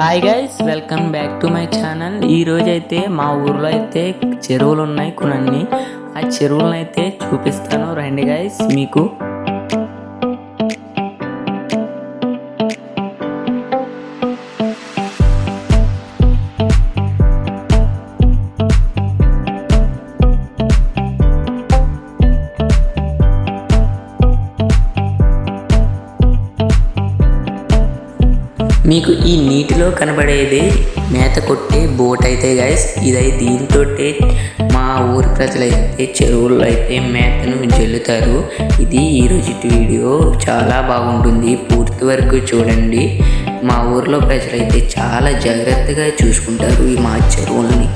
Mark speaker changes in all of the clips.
Speaker 1: Hi guys welcome back to my channel ఈ అయితే మా ఊర్లో అయితే చెరువులు ఉన్నాయి కొనన్ని ఆ చెరువులను అయితే చూపిస్తాను. రండి గైస్ మీకు మీకు ఈ నీటిలో కనబడేది మేత కొట్టే బోట్ అయితే గాయస్ ఇదై దీంతో మా ఊరి ప్రజలైతే చెరువుల్లో అయితే మేతను జల్లుతారు. ఇది ఈరోజు వీడియో. చాలా బాగుంటుంది. పూర్తి వరకు చూడండి. మా ఊర్లో ప్రజలైతే చాలా జాగ్రత్తగా చూసుకుంటారు ఈ మా చెరువులని.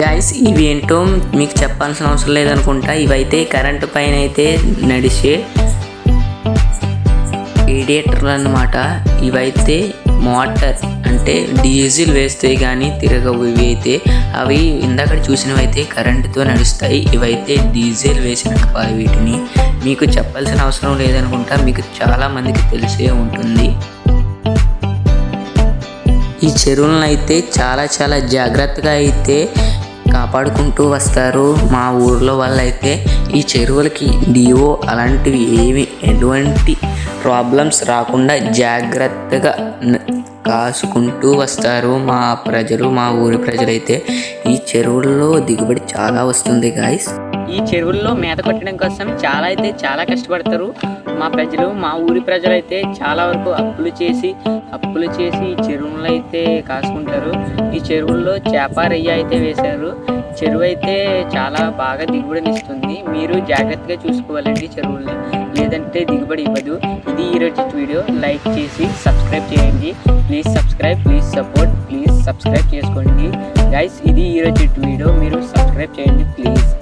Speaker 1: గాయస్ ఇవి ఏంటో మీకు చెప్పాల్సిన అవసరం లేదనుకుంటా. ఇవైతే కరెంటు పైన అయితే నడిచే రేడియేటర్లు అన్నమాట ఇవైతే మోటార్ అంటే డీజిల్ వేస్తే కానీ తిరగవు ఇవి అయితే అవి ఇందాక చూసినవి అయితే కరెంటుతో నడుస్తాయి. ఇవైతే డీజిల్ వేసిన వీటిని. మీకు చెప్పాల్సిన అవసరం లేదనుకుంటా. మీకు చాలా మందికి తెలిసే ఉంటుంది. ఈ చెరువులను అయితే చాలా చాలా జాగ్రత్తగా అయితే కాపాడుకుంటూ వస్తారు. మా ఊర్లో వాళ్ళైతే ఈ చెరువులకి డివో అలాంటివి ఏమి ఎటువంటి ప్రాబ్లమ్స్ రాకుండా జాగ్రత్తగా కాసుకుంటూ వస్తారు. మా ప్రజలు మా ఊరి ప్రజలైతే ఈ చెరువుల్లో దిగుబడి చాలా వస్తుంది గాయస్
Speaker 2: ఈ చెరువుల్లో మేత కొట్టడం కోసం చాలా అయితే చాలా కష్టపడతారు. మా ప్రజలు మా ఊరి ప్రజలు అయితే చాలా వరకు అప్పులు చేసి అప్పులు చేసి ఈ చెరువులు అయితే కాసుకుంటారు. ఈ చెరువుల్లో చేప రొయ్య అయితే వేశారు. చెరువు అయితే చాలా బాగా దిగుబడినిస్తుంది మీరు జాగ్రత్తగా చూసుకోవాలండి చెరువుల్ని. లేదంటే దిగుబడి ఇవ్వదు. ఇది ఈరోజు వీడియో. లైక్ చేసి సబ్స్క్రైబ్ చేయండి. Please subscribe please support please subscribe చేసుకోండి. గైస్ ఇది ఈరోజు వీడియో. మీరు సబ్స్క్రైబ్ చేయండి ప్లీజ్.